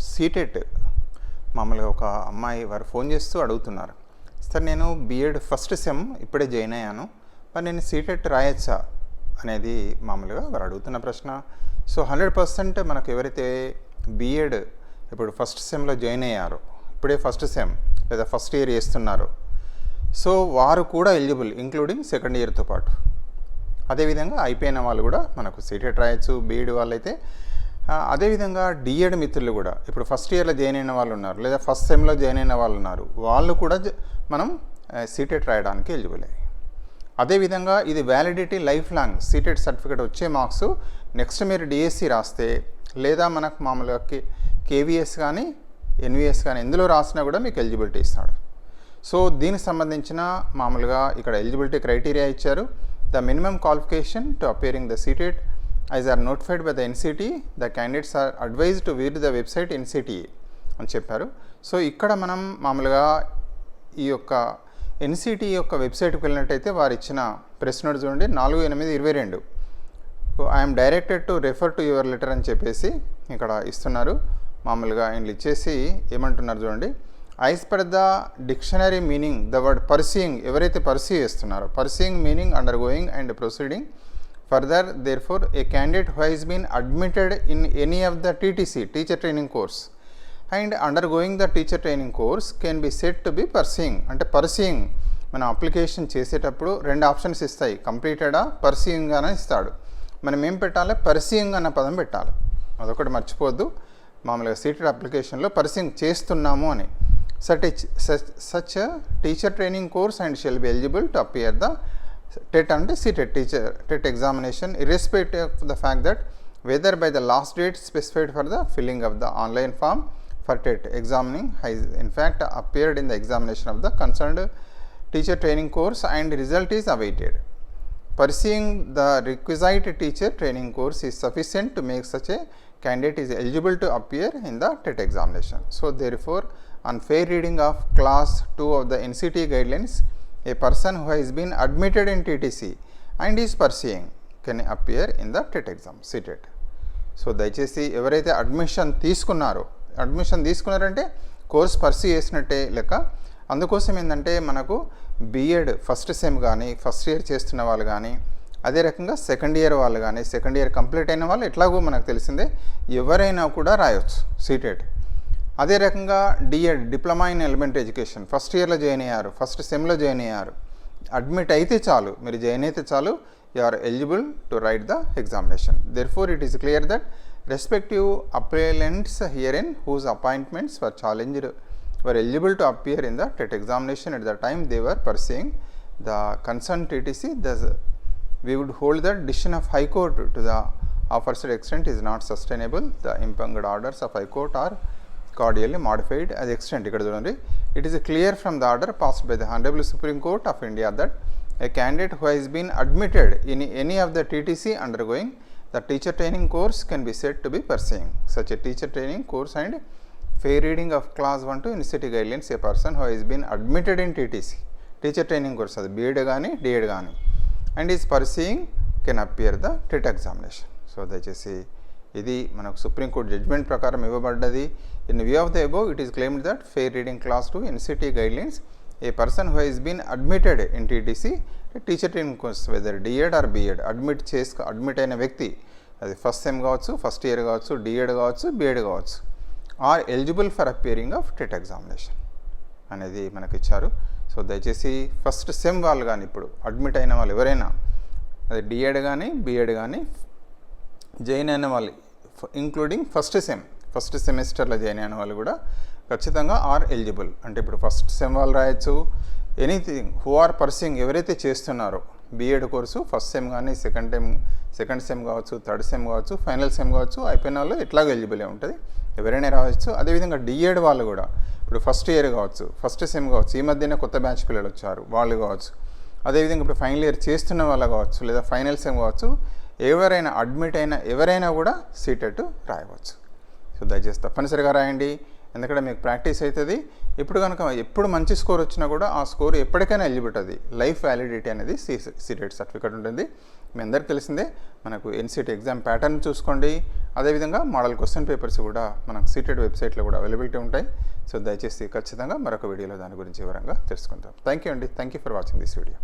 CTET మామూలుగా ఒక అమ్మాయి వారు ఫోన్ చేస్తూ అడుగుతున్నారు. సార్ నేను బీఎడ్ ఫస్ట్ సెమ్ ఇప్పుడే జాయిన్ అయ్యాను. మరి నేను సీటెట్ రాయొచ్చా? అనేది మామూలుగా వారు అడుగుతున్న ప్రశ్న. సో హండ్రెడ్ పర్సెంట్ మనకు ఎవరైతే బీఎడ్ ఇప్పుడు ఫస్ట్ సెమ్లో జాయిన్ అయ్యారో ఇప్పుడే ఫస్ట్ సెమ్ లేదా ఫస్ట్ ఇయర్ వేస్తున్నారు సో వారు కూడా ఎలిజిబుల్ ఇంక్లూడింగ్ సెకండ్ ఇయర్తో పాటు. అదేవిధంగా అయిపోయిన వాళ్ళు కూడా మనకు సీటెట్ రాయొచ్చు. బీఈడి వాళ్ళైతే అదేవిధంగా డిఎడ్ మిత్రులు కూడా ఇప్పుడు ఫస్ట్ ఇయర్లో జాయిన్ అయిన వాళ్ళు ఉన్నారు లేదా ఫస్ట్ సెమ్లో జాయిన్ అయిన వాళ్ళు ఉన్నారు వాళ్ళు కూడా మనం సీటెట్ రాయడానికి ఎలిజిబుల్ అదేవిధంగా ఇది validity life long CTET certificate వచ్చే మార్క్స్ నెక్స్ట్ మీరు డిఎస్సి రాస్తే లేదా మనకు మామూలుగా కే కేవీఎస్ కానీ ఎన్విఎస్ కానీ ఎందులో రాసినా కూడా మీకు ఎలిజిబిలిటీ ఇస్తాడు. సో దీనికి సంబంధించిన మామూలుగా ఇక్కడ ఎలిజిబిలిటీ క్రైటీరియా ఇచ్చారు. The minimum qualification to appearing the CTET is are notified by the NCTE the candidates are advise to visit the website NCTE అని చెప్పారు. సో ఇక్కడ మనం మామూలుగా ఈ యొక్క ఎన్సిటీ యొక్క వెబ్సైట్కి వెళ్ళినట్టయితే వారు ఇచ్చిన ప్రెస్ నోట్ చూడండి నాలుగు ఎనిమిది ఇరవై రెండు. I'm directed to refer to your letter అని చెప్పేసి ఇక్కడ ఇస్తున్నారు. మామూలుగా ఆయన ఇచ్చేసి ఏమంటున్నారు చూడండి as per the dictionary meaning the word pursuing ఎవరైతే పర్సీ చేస్తున్నారో pursuing meaning undergoing and proceeding further therefore a candidate who has been admitted in any of the TTC teacher training course and undergoing the teacher training course can be said to be pursuing అంటే pursuing మనం application చేసేటప్పుడు రెండు options ఇస్తాయి. కంప్లీటెడా పర్సీయింగ్ అని ఇస్తాడు. మనం ఏం పెట్టాలి? పర్సీయింగ్ అన్న పదం పెట్టాలి. అదొకటి మర్చిపోవద్దు. మామూలుగా సీటెడ్ అప్లికేషన్లో పర్సీయింగ్ చేస్తున్నాము అని. Such such teacher training course and shall be eligible to appear the TET and CTET teacher TET examination irrespective of the fact that whether by the last date specified for the filling of the online form for TET examining has in fact appeared in the examination of the concerned teacher training course and result is awaited. Pursuing the requisite teacher training course is sufficient to make such a candidate is eligible to appear in the TET examination. So, therefore, on fair reading of class 2 of the NCT guidelines, a person who has been admitted in TTC and is pursuing can appear in the TET exam CTET so దయచేసి ఎవరైతే admission తీసుకున్నారో admission తీసుకున్నారంటే course పర్సీ చేసినట్టే లెక్క. అందుకోసం ఏంటంటే మనకు B Ed first sem కానీ ఫస్ట్ ఇయర్ చేస్తున్న వాళ్ళు కానీ అదే రకంగా సెకండ్ ఇయర్ వాళ్ళు కానీ సెకండ్ ఇయర్ కంప్లీట్ అయిన వాళ్ళు ఎట్లాగో మనకు తెలిసిందే ఎవరైనా కూడా రాయొచ్చు సీటెట్ అదే రకంగా DEd diploma in elementary education first ఇయర్లో జాయిన్ అయ్యారు ఫస్ట్ సెమ్లో జాయిన్ అయ్యారు అడ్మిట్ అయితే చాలు మీరు జాయిన్ అయితే చాలు you are eligible to write the examination therefore it is clear that respective applicants here in whose appointments were challenged were eligible to appear in the TET examination at the time they were pursuing the concerned TTC. Thus, we would hold the decision of High Court to the aforesaid extent is not sustainable. The impugned orders of High Court are cordially modified as extent. ఇక్కడ చూడండి it is clear from the order passed by the Honorable Supreme Court of India that a candidate who has been admitted in any of the TTC undergoing the teacher training course can be said to be pursuing such a teacher training course and fair reading of class 1 to university guidelines a person who has been admitted in TTC teacher training course అది B Ed కానీ D.Ed కానీ and is pursuing can appear the TET examination so దయచేసి ఇది మనకు Supreme Court judgment ప్రకారం ఇవ్వబడ్డది. In view of the above it is claimed that fair reading clause to NCTE guidelines a person who has been admitted in TTC teacher training course whether D Ed or B Ed admit చేసుకో admit అయిన వ్యక్తి అది first sem కావచ్చు first year కావచ్చు D Ed కావచ్చు B Ed కావచ్చు are eligible for appearing of TET examination అనేది మనకి ఇచ్చారు సో దయచేసి ఫస్ట్ సెమ్ వాళ్ళు కానీ ఇప్పుడు అడ్మిట్ అయిన వాళ్ళు ఎవరైనా అది డిఎడ్ కానీ బిఎడ్ కానీ జాయిన్ అయిన వాళ్ళు ఇంక్లూడింగ్ ఫస్ట్ సెమ్ ఫస్ట్ సెమిస్టర్లో జాయిన్ అయిన వాళ్ళు కూడా ఖచ్చితంగా ఆర్ ఎలిజిబుల్ అంటే ఇప్పుడు ఫస్ట్ సెమ్ వాళ్ళు రాయొచ్చు ఎనీథింగ్ హూ ఆర్ పర్సింగ్ ఎవరైతే చేస్తున్నారో B Ed course first sem కానీ సెకండ్ టైం సెకండ్ సెమ్ కావచ్చు థర్డ్ సెమ్ కావచ్చు ఫైనల్ సెమ్ కావచ్చు అయిపోయిన వాళ్ళు ఎట్లాగో ఎలిజిబుల్ ఉంటుంది. ఎవరైనా రావచ్చు అదేవిధంగా డిఎడ్ వాళ్ళు కూడా ఇప్పుడు ఫస్ట్ ఇయర్ కావచ్చు ఫస్ట్ సెమ్ కావచ్చు ఈ మధ్యనే కొత్త బ్యాచ్ పిల్లలు వచ్చారు వాళ్ళు కావచ్చు. అదేవిధంగా ఇప్పుడు ఫైనల్ ఇయర్ చేస్తున్న వాళ్ళు కావచ్చు లేదా ఫైనల్ సెమ్ కావచ్చు ఎవరైనా అడ్మిట్ అయిన ఎవరైనా కూడా సీటెట్ రాయవచ్చు. సో దయచేసి తప్పనిసరిగా రాయండి. ఎందుకంటే మీకు ప్రాక్టీస్ అవుతుంది ఇప్పుడు కనుక ఎప్పుడు మంచి స్కోర్ వచ్చినా కూడా ఆ స్కోర్ ఎప్పటికైనా ఎలిజిబిలిటీ అది లైఫ్ వ్యాలిడిటీ అనేది సీ సీటెడ్ సర్టిఫికేట్ ఉంటుంది. మీ అందరికీ తెలిసిందే మనకు ఎన్సీటీ ఎగ్జామ్ ప్యాటర్న్ చూసుకోండి. అదేవిధంగా మోడల్ క్వశ్చన్ పేపర్స్ కూడా మనకు సీటెడ్ వెబ్సైట్లో కూడా అవైలబిలిటీ ఉంటాయి. సో దయచేసి ఖచ్చితంగా మరొక వీడియోలో దాని గురించి వివరంగా తెలుసుకుందాం. థ్యాంక్ యూ అండి. Thank you for watching this video